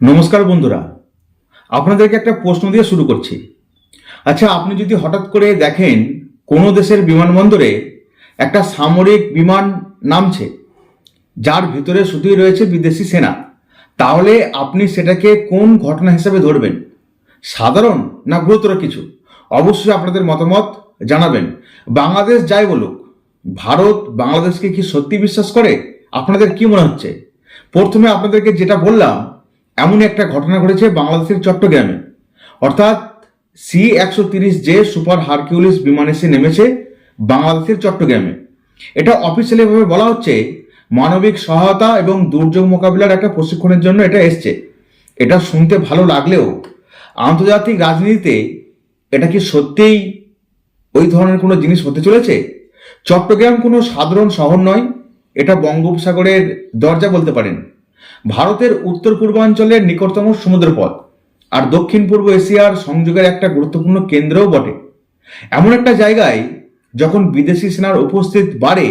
নমস্কার বন্ধুরা। আপনাদেরকে একটা প্রশ্ন দিয়ে শুরু করছি। আচ্ছা আপনি যদি হঠাৎ করে দেখেন কোনো দেশের বিমানবন্দরে একটা সামরিক বিমান নামছে, যার ভিতরে শুধুই রয়েছে বিদেশি সেনা, তাহলে আপনি সেটাকে কোন ঘটনা হিসেবে ধরবেন? সাধারণ না গুরুতর কিছু? অবশ্যই আপনাদের মতামত জানাবেন। বাংলাদেশ যাই বলুক, ভারত বাংলাদেশকে কি সত্যি বিশ্বাস করে? আপনাদের কি মনে হচ্ছে? প্রথমে আপনাদেরকে যেটা বললাম এমনই একটা ঘটনা ঘটেছে বাংলাদেশের চট্টগ্রামে। অর্থাৎ সি একশো তিরিশ জে সুপার হারকিউলিস বিমান এসে নেমেছে বাংলাদেশের চট্টগ্রামে। এটা অফিসিয়ালিভাবে বলা হচ্ছে মানবিক সহায়তা এবং দুর্যোগ মোকাবিলার একটা প্রশিক্ষণের জন্য এটা এসছে। এটা শুনতে ভালো লাগলেও আন্তর্জাতিক রাজনীতিতে এটা কি সত্যিই ওই ধরনের কোনো জিনিস হতে চলেছে? চট্টগ্রাম কোনো সাধারণ শহর নয়, এটা বঙ্গোপসাগরের দরজা বলতে পারেন। ভারতের উত্তর পূর্বাঞ্চলের নিকটতম সমুদ্রপথ, আর দক্ষিণ পূর্ব এশিয়ার সংযোগের একটা গুরুত্বপূর্ণ কেন্দ্রও বটে। এমন একটা জায়গায় যখন বিদেশি সেনার উপস্থিত বাড়ে,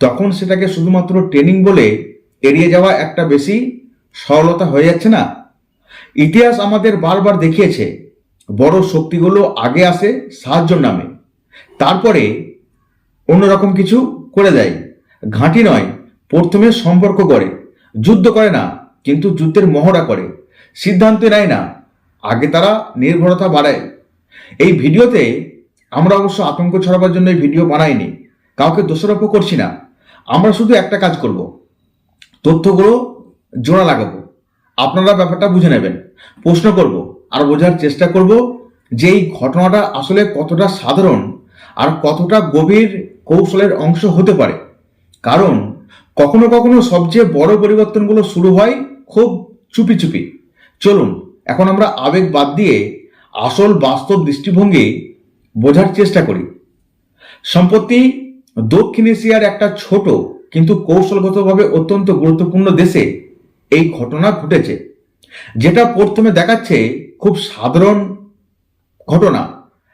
তখন সেটাকে শুধুমাত্র ট্রেনিং বলে এড়িয়ে যাওয়া একটা বেশি সরলতা হয়ে যাচ্ছে না? ইতিহাস আমাদের বারবার দেখিয়েছে, বড় শক্তিগুলো আগে আসে সাহায্যর নামে, তারপরে অন্যরকম কিছু করে দেয়। ঘাঁটি নয়, প্রথমে সম্পর্ক করে যুদ্ধ করে না, কিন্তু যুদ্ধের মহড়া করে। সিদ্ধান্ত নেয় না। আগে তারা নির্ভরতা বাড়ায়। এই ভিডিওতে আমরা অবশ্য আতঙ্ক ছড়াবার জন্য এই ভিডিও বানাইনি। কাউকে দোষারোপ করছি না। আমরা শুধু একটা কাজ করব। তথ্যগুলো জোড়া লাগাবো। আপনারা ব্যাপারটা বুঝে নেবেন। প্রশ্ন করব আর বোঝার চেষ্টা করব যে এই ঘটনাটা আসলে কতটা সাধারণ আর কতটা গভীর কৌশলের অংশ হতে পারে। কারণ কখনো কখনো সবচেয়ে বড় পরিবর্তনগুলো শুরু হয় খুব চুপি চুপি। চলুন, এখন আমরা আবেগ বাদ দিয়ে আসল বাস্তব দৃষ্টিভঙ্গি বোঝার চেষ্টা করি। সম্প্রতি দক্ষিণ এশিয়ার একটা ছোট কিন্তু কৌশলগতভাবে অত্যন্ত গুরুত্বপূর্ণ দেশে এই ঘটনা ঘটেছে, যেটা প্রথমে দেখাচ্ছে খুব সাধারণ ঘটনা,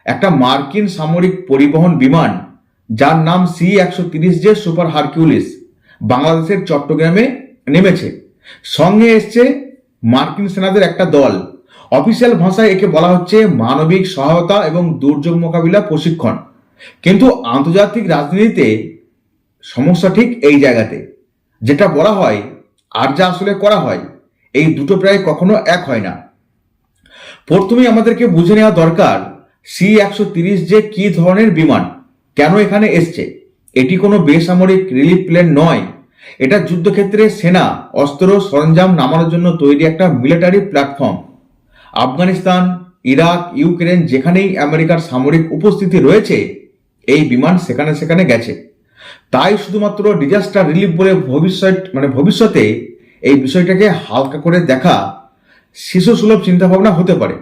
একটা মার্কিন সামরিক পরিবহন বিমান যার নাম সি একশো তিরিশ জে সুপার হারকিউলিস। বাংলাদেশের চট্টগ্রামে নেমেছে। সঙ্গে এসছে মার্কিন সেনাদের একটা দল। অফিসিয়াল ভাষায় একে বলা হচ্ছে মানবিক সহায়তা এবং দুর্যোগ মোকাবিলা প্রশিক্ষণ। কিন্তু আন্তর্জাতিক রাজনীতিতে সমস্যা ঠিক এই জায়গাতে। যেটা বলা হয় আর যা আসলে করা হয়, এই দুটো প্রায় কখনো এক হয় না। প্রথমেই আমাদেরকে বুঝে নেওয়া দরকার, সি একশো যে কি ধরনের বিমান, কেন এখানে এসছে? এটি কোনো বেসামরিক রিলিফ প্লেন নয়। এটা যুদ্ধক্ষেত্রে সেনা, অস্ত্র, সরঞ্জাম নামানোর জন্য তৈরি একটা military platform Afghanistan, Iraq, Ukraine যেখানেই আমেরিকার সামরিক উপস্থিতি রয়েছে, এই বিমান সেখানে সেখানে গেছে। তাই শুধুমাত্র ডিজাস্টার রিলিফ বলে ভবিষ্যৎ মানে ভবিষ্যতে এই বিষয়টাকে হালকা করে দেখা শিশু সুলভ চিন্তাভাবনা হতে পারে।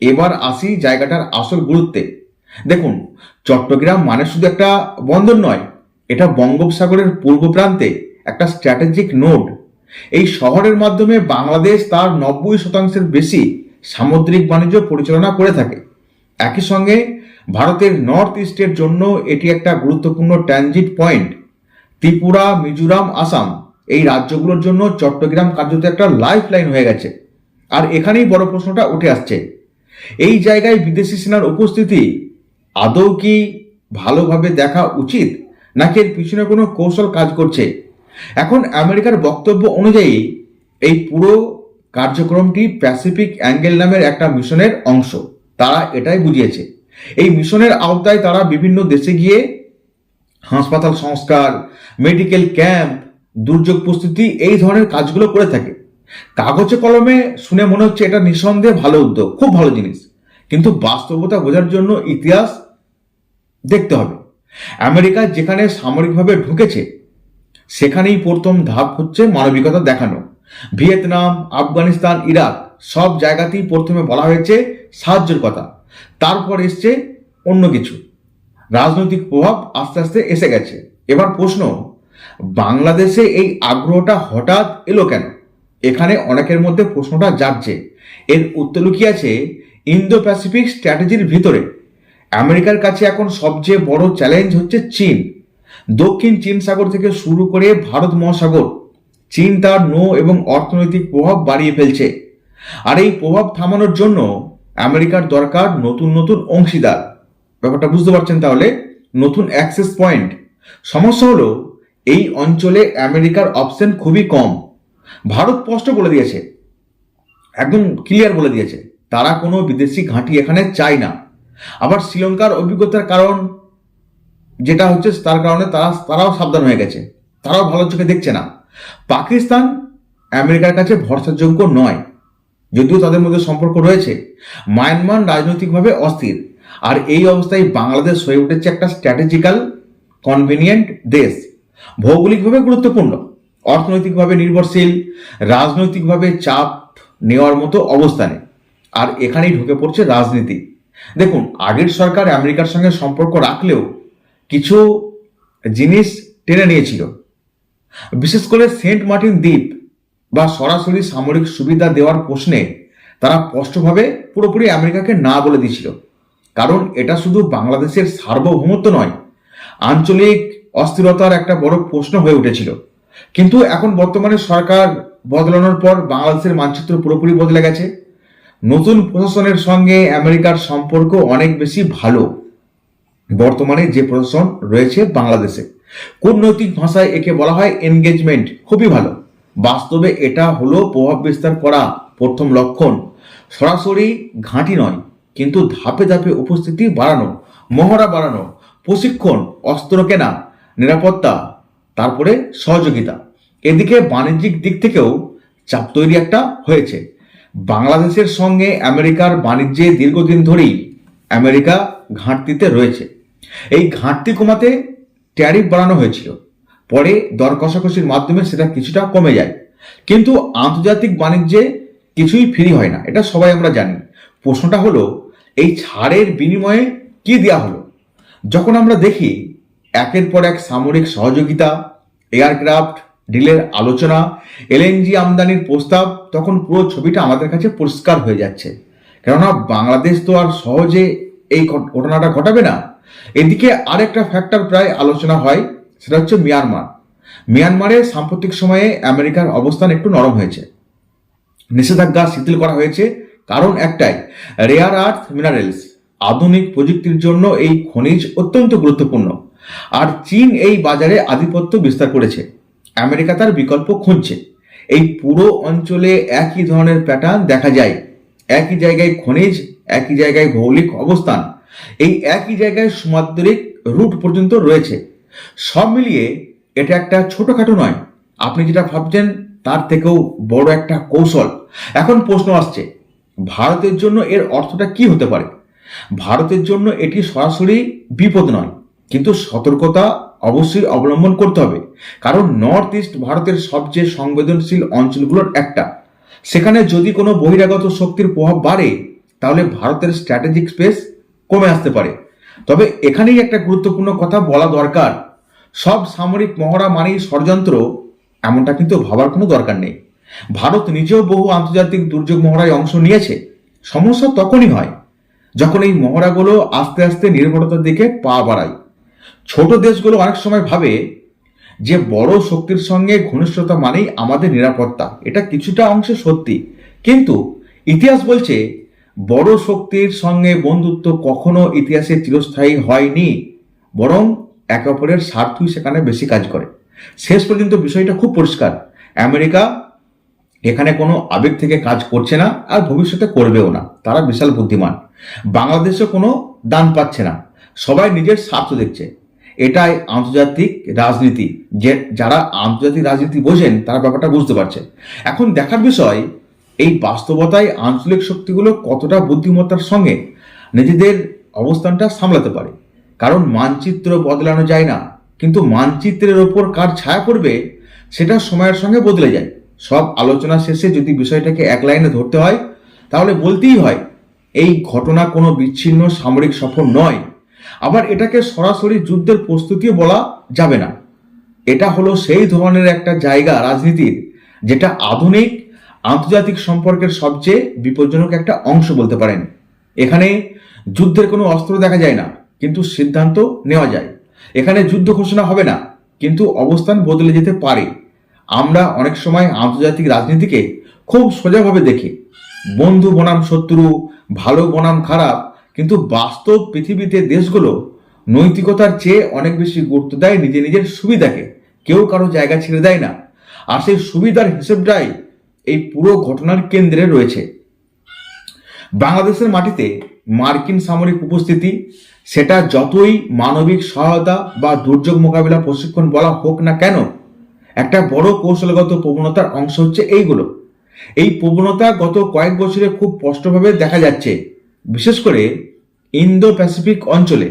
এবার আসি জায়গাটার আসল গুরুত্বে। দেখুন, চট্টগ্রাম মানে শুধু একটা বন্দর নয়, এটা বঙ্গোপসাগরের পূর্ব প্রান্তে একটা স্ট্র্যাটেজিক নোড এই শহরের মাধ্যমে বাংলাদেশ তার নব্বই শতাংশের বেশি সামুদ্রিক বাণিজ্য পরিচালনা করে থাকে। একই সঙ্গে ভারতের নর্থ ইস্টের জন্য এটি একটা গুরুত্বপূর্ণ ট্রানজিট পয়েন্ট ত্রিপুরা, মিজোরাম, আসাম এই রাজ্যগুলোর জন্য চট্টগ্রাম কার্যত একটা লাইফ লাইন হয়ে গেছে। আর এখানেই বড় প্রশ্নটা উঠে আসছে। এই জায়গায় বিদেশি সেনার উপস্থিতি আদৌ কি ভালোভাবে দেখা উচিত? নাকি এর পিছনে কোনো কৌশল কাজ করছে? এখন আমেরিকার বক্তব্য অনুযায়ী, এই পুরো কার্যক্রমটি প্যাসিফিক অ্যাঙ্গেল নামের একটা মিশনের অংশ। তারা এটাই বুঝিয়েছে। এই মিশনের আওতায় তারা বিভিন্ন দেশে গিয়ে হাসপাতাল সংস্কার, মেডিকেল ক্যাম্প, দুর্যোগ প্রস্তুতি, এই ধরনের কাজগুলো করে থাকে। কাগজে কলমে শুনে মনে হচ্ছে এটা নিঃসন্দেহে ভালো উদ্যোগ, খুব ভালো জিনিস। কিন্তু বাস্তবতা বোঝার জন্য ইতিহাস দেখতে হবে। আমেরিকা যেখানে সামরিকভাবে ঢুকেছে, সেখানেই প্রথম ধাপ হচ্ছে মানবিকতা দেখানো। ভিয়েতনাম, আফগানিস্তান, ইরাক সব জায়গাতেই প্রথমে বলা হয়েছে সাহায্যের কথা। তারপর এসছে অন্য কিছু। রাজনৈতিক প্রভাব আস্তে আস্তে এসে গেছে। এবার প্রশ্ন, বাংলাদেশে এই আগ্রহটা হঠাৎ এলো কেন? এখানে অনেকের মধ্যে প্রশ্নটা জাগছে। এর উত্তর লুকিয়ে আছে ইন্দো প্যাসিফিক স্ট্র্যাটেজির ভিতরে। আমেরিকার কাছে এখন সবচেয়ে বড় চ্যালেঞ্জ হচ্ছে চীন। দক্ষিণ চীন সাগর থেকে শুরু করে ভারত মহাসাগর। চীন তার নৌ এবং অর্থনৈতিক প্রভাব বাড়িয়ে ফেলছে। আর এই প্রভাব থামানোর জন্য আমেরিকার দরকার নতুন নতুন অংশীদার। ব্যাপারটা বুঝতে পারছেন তাহলে? নতুন অ্যাক্সেস পয়েন্ট সমস্যা হলো, এই অঞ্চলে আমেরিকার অপশন খুবই কম। ভারত স্পষ্ট বলে দিয়েছে। একদম ক্লিয়ার বলে দিয়েছে। তারা কোনো বিদেশি ঘাঁটি এখানে চায় না। আবার শ্রীলঙ্কার অভিজ্ঞতার কারণ যেটা হচ্ছে তার কারণে তারা, তারাও সাবধান হয়ে গেছে। তারাও ভালো চোখে দেখছে না। পাকিস্তান আমেরিকার কাছে ভরসাযোগ্য নয়, যদিও তাদের মধ্যে সম্পর্ক রয়েছে। মায়ানমার রাজনৈতিকভাবে অস্থির। আর এই অবস্থায় বাংলাদেশ হয়ে উঠেছে একটা স্ট্র্যাটেজিক্যাল কনভিনিয়েন্ট দেশ। ভৌগোলিকভাবে গুরুত্বপূর্ণ। অর্থনৈতিকভাবে নির্ভরশীল। রাজনৈতিকভাবে চাপ নেওয়ার মতো অবস্থানে। আর এখানেই ঢুকে পড়ছে রাজনীতি। দেখুন, আগের সরকার আমেরিকার সঙ্গে সম্পর্ক রাখলেও কিছু জিনিস টেনে নিয়েছিল। বিশেষ করে সেন্ট মার্টিন দ্বীপ বা সরাসরি সামরিক সুবিধা দেওয়ার প্রশ্নে তারা স্পষ্টভাবে পুরোপুরি আমেরিকাকে না বলে দিয়েছিল। কারণ এটা শুধু বাংলাদেশের সার্বভৌমত্ব নয়, আঞ্চলিক অস্থিরতার একটা বড় প্রশ্ন হয়ে উঠেছিল। কিন্তু এখন বর্তমানে সরকার বদলানোর পর বাংলাদেশের মানচিত্র পুরোপুরি বদলে গেছে। নতুন প্রশাসনের সঙ্গে আমেরিকার সম্পর্ক অনেক বেশি ভালো। বর্তমানে যে প্রশাসন রয়েছে বাংলাদেশে, কূটনৈতিক ভাষায় একে বলা হয় এনগেজমেন্ট খুবই ভালো। বাস্তবে এটা হলো প্রভাব বিস্তার করা প্রথম লক্ষণ। সরাসরি ঘাঁটি নয়, কিন্তু ধাপে ধাপে উপস্থিতি বাড়ানো, মহড়া বাড়ানো, প্রশিক্ষণ, অস্ত্র কেনা, নিরাপত্তা, তারপরে সহযোগিতা। এদিকে বাণিজ্যিক দিক থেকেও চাপ তৈরি একটা হয়েছে। বাংলাদেশের সঙ্গে আমেরিকার বাণিজ্যে দীর্ঘদিন ধরেই আমেরিকা ঘাটতিতে রয়েছে। এই ঘাটতি কমাতে ট্যারিফ বাড়ানো হয়েছিল। পরে দর কষাকষির মাধ্যমে সেটা কিছুটা কমে যায়। কিন্তু আন্তর্জাতিক বাণিজ্যে কিছুই ফ্রি হয় না, এটা সবাই আমরা জানি। প্রশ্নটা হলো, এই ছাড়ের বিনিময়ে কি দেওয়া হলো? যখন আমরা দেখি, একের পর এক সামরিক সহযোগিতা, এয়ারক্রাফট ডিলের আলোচনা, এলএনজি আমদানির প্রস্তাব, তখন পুরো ছবিটা আমাদের কাছে পরিষ্কার হয়ে যাচ্ছে। কেননা বাংলাদেশ তো আর সহজে এই ঘটনাটা ঘটাবে না। এদিকে আরেকটা ফ্যাক্টর প্রায় আলোচনা হয়, সেটা হচ্ছে মিয়ানমার। মিয়ানমারে সাম্প্রতিক সময়ে আমেরিকার অবস্থান একটু নরম হয়েছে। নিষেধাজ্ঞা শিথিল করা হয়েছে, কারণ একটাই রেয়ার আর্থ মিনারেলস আধুনিক প্রযুক্তির জন্য এই খনিজ অত্যন্ত গুরুত্বপূর্ণ। আর চীন এই বাজারে আধিপত্য বিস্তার করেছে। আমেরিকা তার বিকল্প খুঁজছে। এই পুরো অঞ্চলে একই ধরনের প্যাটার্ন দেখা যায়। একই জায়গায় খনিজ, একই জায়গায় ভৌগোলিক অবস্থান। এই একই জায়গায় সমান্তরিক রুট পর্যন্ত রয়েছে। সব মিলিয়ে এটা একটা ছোটখাটো নয়। আপনি যেটা ভাবছেন, তার থেকেও বড় একটা কৌশল। এখন প্রশ্ন আসছে, ভারতের জন্য এর অর্থটা কি হতে পারে? ভারতের জন্য এটি সরাসরি বিপদ নয়। কিন্তু সতর্কতা অবশ্যই অবলম্বন করতে হবে। কারণ নর্থ ইস্ট ভারতের সবচেয়ে সংবেদনশীল অঞ্চলগুলোর একটা। সেখানে যদি কোনো বহিরাগত শক্তির প্রভাব বাড়ে, তাহলে ভারতের স্ট্র্যাটেজিক স্পেস কমে আসতে পারে। তবে এখানেই একটা গুরুত্বপূর্ণ কথা বলা দরকার। সব সামরিক মহড়া মানেই ষড়যন্ত্র, এমনটা কিন্তু ভাবার কোনো দরকার নেই। ভারত নিজেও বহু আন্তর্জাতিক দুর্যোগ মহড়ায় অংশ নিয়েছে। সমস্যা তখনই হয় যখন এই মহড়াগুলো আস্তে আস্তে নির্ভরতার দিকে পা বাড়ায়। ছোট দেশগুলো অনেক সময় ভাবে যে বড় শক্তির সঙ্গে ঘনিষ্ঠতা মানেই আমাদের নিরাপত্তা। এটা কিছুটা অংশে সত্যি। কিন্তু ইতিহাস বলছে, বড় শক্তির সঙ্গে বন্ধুত্ব কখনো ইতিহাসে চিরস্থায়ী হয়নি, বরং একে অপরের স্বার্থই সেখানে বেশি কাজ করে। শেষ পর্যন্ত বিষয়টা খুব পরিষ্কার। আমেরিকা এখানে কোনো আবেগ থেকে কাজ করছে না আর ভবিষ্যতে করবেও না। তারা বিশাল বুদ্ধিমান। বাংলাদেশে কোনো দান পাচ্ছে না। সবাই নিজের স্বার্থ দেখছে। এটাই আন্তর্জাতিক রাজনীতি। যে যারা আন্তর্জাতিক রাজনীতি বোঝেন, তারা ব্যাপারটা বুঝতে পারছে। এখন দেখার বিষয়, এই বাস্তবতায় আঞ্চলিক শক্তিগুলো কতটা বুদ্ধিমত্তার সঙ্গে নিজেদের অবস্থানটা সামলাতে পারে? কারণ মানচিত্র বদলানো যায় না। কিন্তু মানচিত্রের ওপর কার ছায়া পড়বে, সেটা সময়ের সঙ্গে বদলে যায়। সব আলোচনা শেষে যদি বিষয়টাকে এক লাইনে ধরতে হয়, তাহলে বলতেই হয়, এই ঘটনা কোনো বিচ্ছিন্ন সামরিক সফর নয়। আবার এটাকে সরাসরি যুদ্ধের প্রস্তুতিও বলা যাবে না। এটা হলো সেই ধরনের একটা জায়গা রাজনীতির যেটা আধুনিক, আন্তর্জাতিক সম্পর্কের সবচেয়ে বিপজ্জনক একটা অংশ বলতে পারেন। এখানে যুদ্ধের কোনো অস্ত্র দেখা যায় না, কিন্তু সিদ্ধান্ত নেওয়া যায়। এখানে যুদ্ধ ঘোষণা হবে না, কিন্তু অবস্থান বদলে যেতে পারে। আমরা অনেক সময় আন্তর্জাতিক রাজনীতিকে খুব সোজাভাবে দেখি। বন্ধু বনাম শত্রু, ভালো বনাম খারাপ কিন্তু বাস্তব পৃথিবীতে দেশগুলো নৈতিকতার চেয়ে অনেক বেশি গুরুত্ব দেয় নিজে নিজের সুবিধাকে। কেউ কারও জায়গা ছেড়ে দেয় না। আর সেই সুবিধার হিসেবটাই এই পুরো ঘটনার কেন্দ্রে রয়েছে। বাংলাদেশের মাটিতে মার্কিন সামরিক উপস্থিতি, সেটা যতই মানবিক সহায়তা বা দুর্যোগ মোকাবিলা প্রশিক্ষণ বলা হোক না কেন, একটা বড় কৌশলগত প্রবণতার অংশ হচ্ছে এইগুলো। এই প্রবণতা গত কয়েক বছরে খুব স্পষ্টভাবে দেখা যাচ্ছে। বিশেষ করে ইন্দো প্যাসিফিক অঞ্চলে,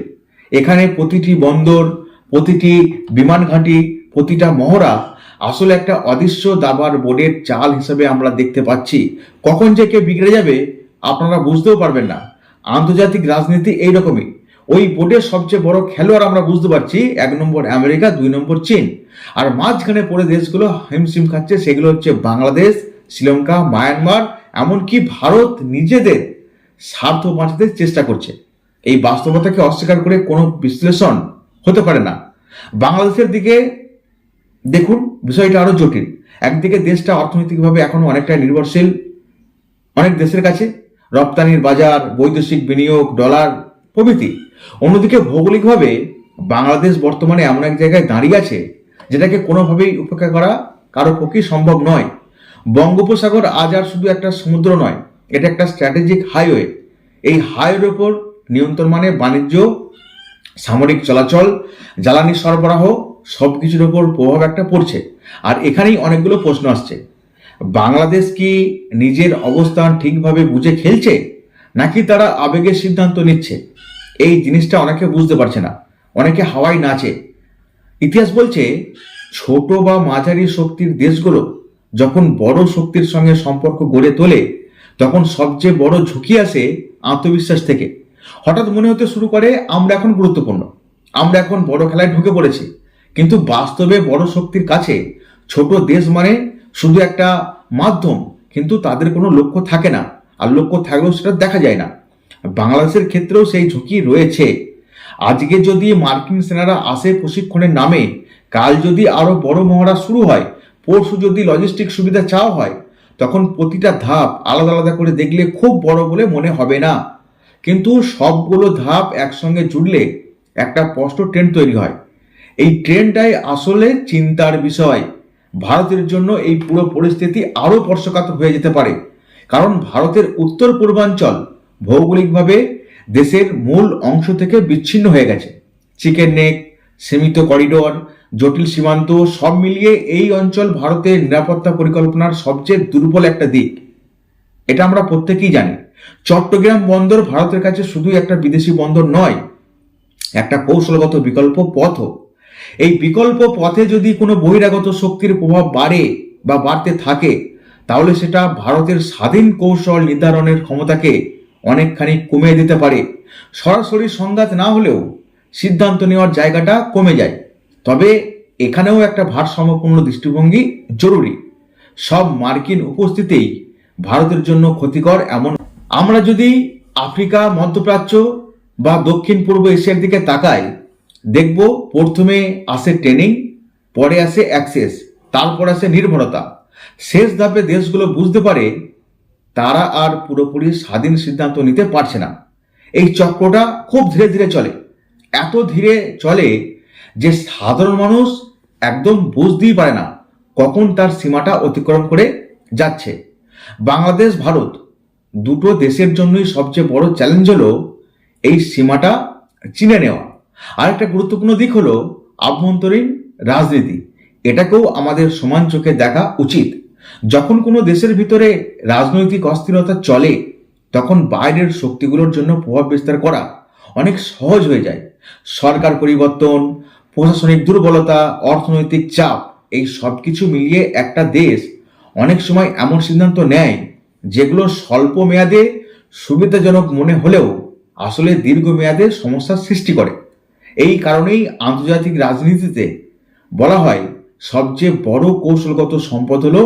এখানে প্রতিটি বন্দর, প্রতিটি বিমান ঘাঁটি, প্রতিটা মহড়া আসলে একটা অদৃশ্য দাবার বোর্ডের চাল হিসেবে আমরা দেখতে পাচ্ছি। কখন যে কে বিগড়ে যাবে, আপনারা বুঝতেও পারবেন না। আন্তর্জাতিক রাজনীতি এইরকমই। ওই বোর্ডের সবচেয়ে বড় খেলোয়াড় আমরা বুঝতে পারছি, এক নম্বর আমেরিকা, দুই নম্বর চীন। আর মাঝখানে পড়ে দেশগুলো হিমশিম খাচ্ছে, সেগুলো হচ্ছে বাংলাদেশ, শ্রীলঙ্কা, মায়ানমার, এমনকি ভারত নিজেদের স্বার্থ বাঁচাতে চেষ্টা করছে। এই বাস্তবতাকে অস্বীকার করে কোনো বিশ্লেষণ হতে পারে না। বাংলাদেশের দিকে দেখুন, বিষয়টা আরও জটিল। একদিকে দেশটা অর্থনৈতিকভাবে এখনও অনেকটা নির্ভরশীল অনেক দেশের কাছে। রপ্তানির বাজার, বৈদেশিক বিনিয়োগ, ডলার প্রভৃতি। অন্যদিকে ভৌগোলিকভাবে বাংলাদেশ বর্তমানে এমন এক জায়গায় দাঁড়িয়ে আছে, যেটাকে কোনোভাবেই উপেক্ষা করা কারও পক্ষে সম্ভব নয়। বঙ্গোপসাগর আজ আর শুধু একটা সমুদ্র নয় এটা একটা স্ট্র্যাটেজিক হাইওয়ে এই হাইওয়ের ওপর নিয়ন্ত্রণ মানে বাণিজ্য, সামরিক চলাচল, জ্বালানি সরবরাহ সব কিছুর ওপর প্রভাব একটা পড়ছে। আর এখানেই অনেকগুলো প্রশ্ন আসছে। বাংলাদেশ কি নিজের অবস্থান ঠিকভাবে বুঝে খেলছে, নাকি তারা আবেগের সিদ্ধান্ত নিচ্ছে? এই জিনিসটা অনেকে বুঝতে পারছে না। অনেকে হাওয়াই নাচে। ইতিহাস বলছে, ছোট বা মাঝারি শক্তির দেশগুলো যখন বড় শক্তির সঙ্গে সম্পর্ক গড়ে তোলে তখন সবচেয়ে বড় ঝুঁকি আসে আত্মবিশ্বাস থেকে। হঠাৎ মনে হতে শুরু করে, আমরা এখন গুরুত্বপূর্ণ। আমরা এখন বড় খেলায় ঢুকে পড়েছি। কিন্তু বাস্তবে বড় শক্তির কাছে ছোট দেশ মানে শুধু একটা মাধ্যম, কিন্তু তাদের কোনো লক্ষ্য থাকে না। আর লক্ষ্য থাকলেও সেটা দেখা যায় না। বাংলাদেশের ক্ষেত্রেও সেই ঝুঁকি রয়েছে। আজকে যদি মার্কিন সেনারা আসে প্রশিক্ষণের নামে, কাল যদি আরও বড় মহড়া শুরু হয়, পরশু যদি লজিস্টিক সুবিধা চাওয়া হয় তখন প্রতিটা ধাপ আলাদা আলাদা করে দেখলে খুব বড় বলে মনে হবে না। কিন্তু সবগুলো ধাপ একসঙ্গে জুড়লে একটা স্পষ্ট ট্রেন্ড তৈরি হয়। এই ট্রেনটাই আসলে চিন্তার বিষয়। ভারতের জন্য এই পুরো পরিস্থিতি আরও স্পর্শকাতর হয়ে যেতে পারে। কারণ ভারতের উত্তর পূর্বাঞ্চল ভৌগোলিকভাবে দেশের মূল অংশ থেকে বিচ্ছিন্ন হয়ে গেছে। চিকেন নেক, সীমিত করিডোর জটিল সীমান্ত সব মিলিয়ে এই অঞ্চল ভারতের নিরাপত্তা পরিকল্পনার সবচেয়ে দুর্বল একটা দিক। এটা আমরা প্রত্যেকেই জানি। চট্টগ্রাম বন্দর ভারতের কাছে শুধু একটা বিদেশি বন্দর নয়, একটা কৌশলগত বিকল্প পথও। এই বিকল্প পথে যদি কোনো বহিরাগত শক্তির প্রভাব বাড়ে বা বাড়তে থাকে, তাহলে সেটা ভারতের স্বাধীন কৌশল নির্ধারণের ক্ষমতাকে অনেকখানি কমিয়ে দিতে পারে। সরাসরি সংঘাত না হলেও সিদ্ধান্ত নেওয়ার জায়গাটা কমে যায়। তবে এখানেও একটা ভারসাম্যপূর্ণ দৃষ্টিভঙ্গি জরুরি। সব মার্কিন উপস্থিতিই ভারতের জন্য ক্ষতিকর এমন। আমরা যদি আফ্রিকা মধ্যপ্রাচ্য বা দক্ষিণ পূর্ব এশিয়ার দিকে তাকাই, দেখব প্রথমে আসে ট্রেনিং, পরে আসে অ্যাক্সেস, তারপর আসে নির্ভরতা। শেষ ধাপে দেশগুলো বুঝতে পারে তারা আর পুরোপুরি স্বাধীন সিদ্ধান্ত নিতে পারছে না। এই চক্রটা খুব ধীরে ধীরে চলে। এত ধীরে চলে যে সাধারণ মানুষ একদম বুঝতেই পারে না কখন তার সীমাটা অতিক্রম করে যাচ্ছে। বাংলাদেশ, ভারত দুটো দেশের জন্যই সবচেয়ে বড় চ্যালেঞ্জ হলো এই সীমাটা চিনে নেওয়া। আর একটা গুরুত্বপূর্ণ দিক হলো আভ্যন্তরীণ রাজনীতি। এটাকেও আমাদের সমান চোখে দেখা উচিত। যখন কোনো দেশের ভিতরে রাজনৈতিক অস্থিরতা চলে, তখন বাইরের শক্তিগুলোর জন্য প্রভাব বিস্তার করা অনেক সহজ হয়ে যায়। সরকার পরিবর্তন প্রশাসনিক দুর্বলতা, অর্থনৈতিক চাপ, এই সব কিছু মিলিয়ে একটা দেশ অনেক সময় এমন সিদ্ধান্ত নেয় যেগুলো স্বল্প মেয়াদে সুবিধাজনক মনে হলেও আসলে দীর্ঘমেয়াদে সমস্যার সৃষ্টি করে। এই কারণেই আন্তর্জাতিক রাজনীতিতে বলা হয় সবচেয়ে বড় কৌশলগত সম্পদ হলো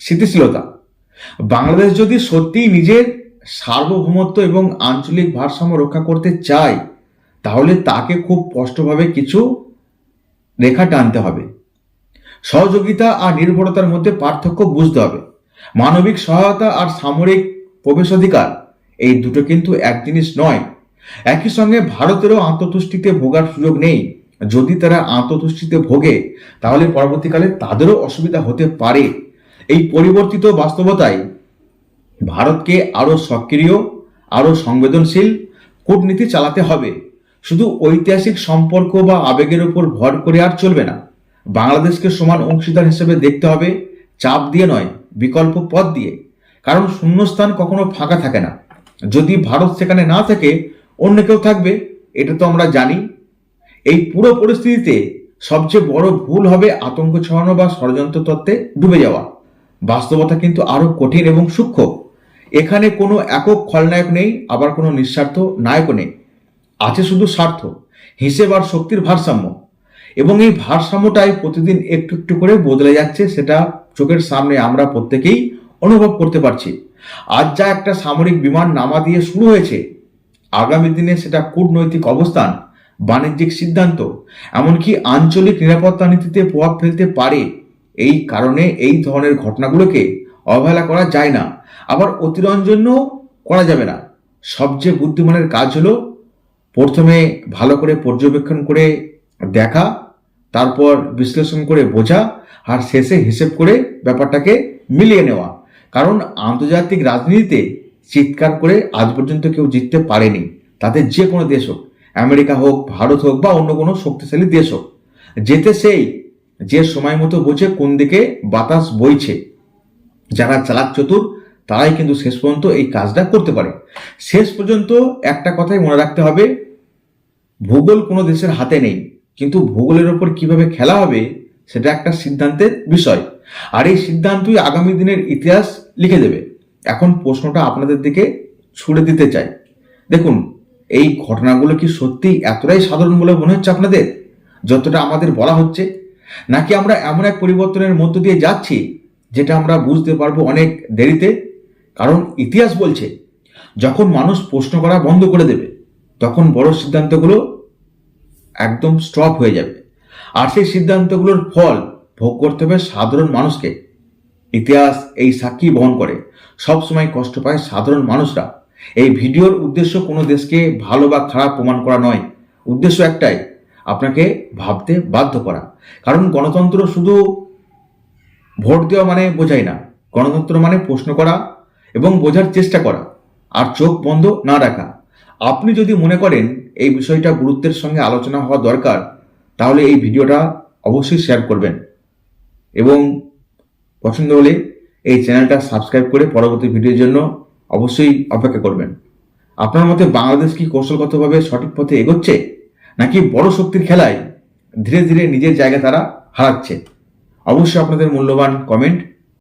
স্থিতিশীলতা। বাংলাদেশ যদি সত্যিই নিজের সার্বভৌমত্ব এবং আঞ্চলিক ভারসাম্য রক্ষা করতে চায় তাহলে তাকে খুব স্পষ্টভাবে কিছু রেখা টানতে হবে। সহযোগিতা আর নির্ভরতার মধ্যে পার্থক্য বুঝতে হবে। মানবিক সহায়তা আর সামরিক প্রবেশাধিকার, এই দুটো কিন্তু এক জিনিস নয়। একই সঙ্গে ভারতেরও আত্মতুষ্টিতে ভোগার সুযোগ নেই। যদি তারা আত্মতুষ্টিতে ভোগে, তাহলে পরবর্তীকালে তাদেরও অসুবিধা হতে পারে। এই পরিবর্তিত বাস্তবতায় ভারতকে আরও সক্রিয়, আরও সংবেদনশীল কূটনীতি চালাতে হবে। শুধু ঐতিহাসিক সম্পর্ক বা আবেগের উপর ভর করে আর চলবে না। বাংলাদেশকে সমান অংশীদার হিসেবে দেখতে হবে, চাপ দিয়ে নয়, বিকল্প পথ দিয়ে। কারণ শূন্যস্থান কখনো ফাঁকা থাকে না। যদি ভারত সেখানে না থাকে অন্য কেউ থাকবে, এটা তো আমরা জানি। এই পুরো পরিস্থিতিতে সবচেয়ে বড় ভুল হবে আতঙ্ক ছড়ানো বা ষড়যন্ত্র তত্ত্বে ডুবে যাওয়া। বাস্তবতা কিন্তু আরও কঠিন এবং সূক্ষ্ম। এখানে কোনো একক খলনায়ক নেই, আবার কোনো নিঃস্বার্থ নায়কও নেই। আছে শুধু স্বার্থ, হিসেব আর শক্তির ভারসাম্য। এবং এই ভারসাম্যটাই প্রতিদিন একটু একটু করে বদলে যাচ্ছে, সেটা চোখের সামনে আমরা প্রত্যেকেই অনুভব করতে পারছি। আজ যা একটা সামরিক বিমান নামা দিয়ে শুরু হয়েছে, আগামী দিনে সেটা কূটনৈতিক অবস্থান, বাণিজ্যিক সিদ্ধান্ত, এমনকি আঞ্চলিক নিরাপত্তা নীতিতে প্রভাব ফেলতে পারে, এই কারণে এই ধরনের ঘটনাগুলোকে অবহেলা করা যায় না। আবার অতিরঞ্জনও করা যাবে না। সবচেয়ে বুদ্ধিমানের কাজ হলো প্রথমে ভালো করে পর্যবেক্ষণ করে দেখা, তারপর বিশ্লেষণ করে বোঝা, আর শেষে হিসেব করে ব্যাপারটাকে মিলিয়ে নেওয়া। কারণ আন্তর্জাতিক রাজনীতিতে চিৎকার করে আজ পর্যন্ত কেউ জিততে পারেনি। তাতে যে কোনো দেশ হোক, আমেরিকা হোক, ভারত হোক বা অন্য কোনো শক্তিশালী দেশ হোক, যেতে সেই যে সময় মতো বোঝে কোন দিকে বাতাস বইছে। যারা চালাক চতুর তারাই কিন্তু শেষ পর্যন্ত এই কাজটা করতে পারে। শেষ পর্যন্ত একটা কথাই মনে রাখতে হবে, ভূগোল কোনো দেশের হাতে নেই, কিন্তু ভূগোলের ওপর কীভাবে খেলা হবে সেটা একটা সিদ্ধান্তের বিষয়। আর এই সিদ্ধান্তই আগামী দিনের ইতিহাস লিখে দেবে। এখন প্রশ্নটা আপনাদের দিকে ছুড়ে দিতে চাই। দেখুন, এই ঘটনাগুলো কি সত্যি এতটাই সাধারণ বলে মনে হচ্ছে আপনাদের? যতটা আমাদের বলা হচ্ছে? নাকি আমরা এমন এক পরিবর্তনের মধ্য দিয়ে যাচ্ছি, যেটা আমরা বুঝতে পারব অনেক দেরিতে? কারণ ইতিহাস বলছে, যখন মানুষ প্রশ্ন করা বন্ধ করে দেবে, তখন বড় সিদ্ধান্তগুলো একদম স্টপ হয়ে যাবে। আর সেই সিদ্ধান্তগুলোর ফল ভোগ করতে হবে সাধারণ মানুষকে। ইতিহাস এই সাক্ষী বহন করে। সব সময় কষ্ট পায় সাধারণ মানুষরা। এই ভিডিওর উদ্দেশ্য কোনো দেশকে ভালো বা খারাপ প্রমাণ করা নয়। উদ্দেশ্য একটাই, আপনাকে ভাবতে বাধ্য করা। কারণ গণতন্ত্র শুধু ভোট দেওয়া মানে বোঝায় না। গণতন্ত্র মানে প্রশ্ন করা এবং বোঝার চেষ্টা করা, আর চোখ বন্ধ না রাখা। আপনি যদি মনে করেন এই বিষয়টা গুরুত্বের সঙ্গে আলোচনা হওয়া দরকার, তাহলে এই ভিডিওটা অবশ্যই শেয়ার করবেন। এবং পছন্দ হলে এই চ্যানেলটা সাবস্ক্রাইব করে পরবর্তী ভিডিওর জন্য অবশ্যই অপেক্ষা করবেন। আপনার মতে বাংলাদেশ কি কৌশলগতভাবে সঠিক পথে এগোচ্ছে, নাকি বড় শক্তির খেলায় ধীরে ধীরে নিজের জায়গা তারা হারাচ্ছে? অবশ্যই আপনাদের মূল্যবান কমেন্ট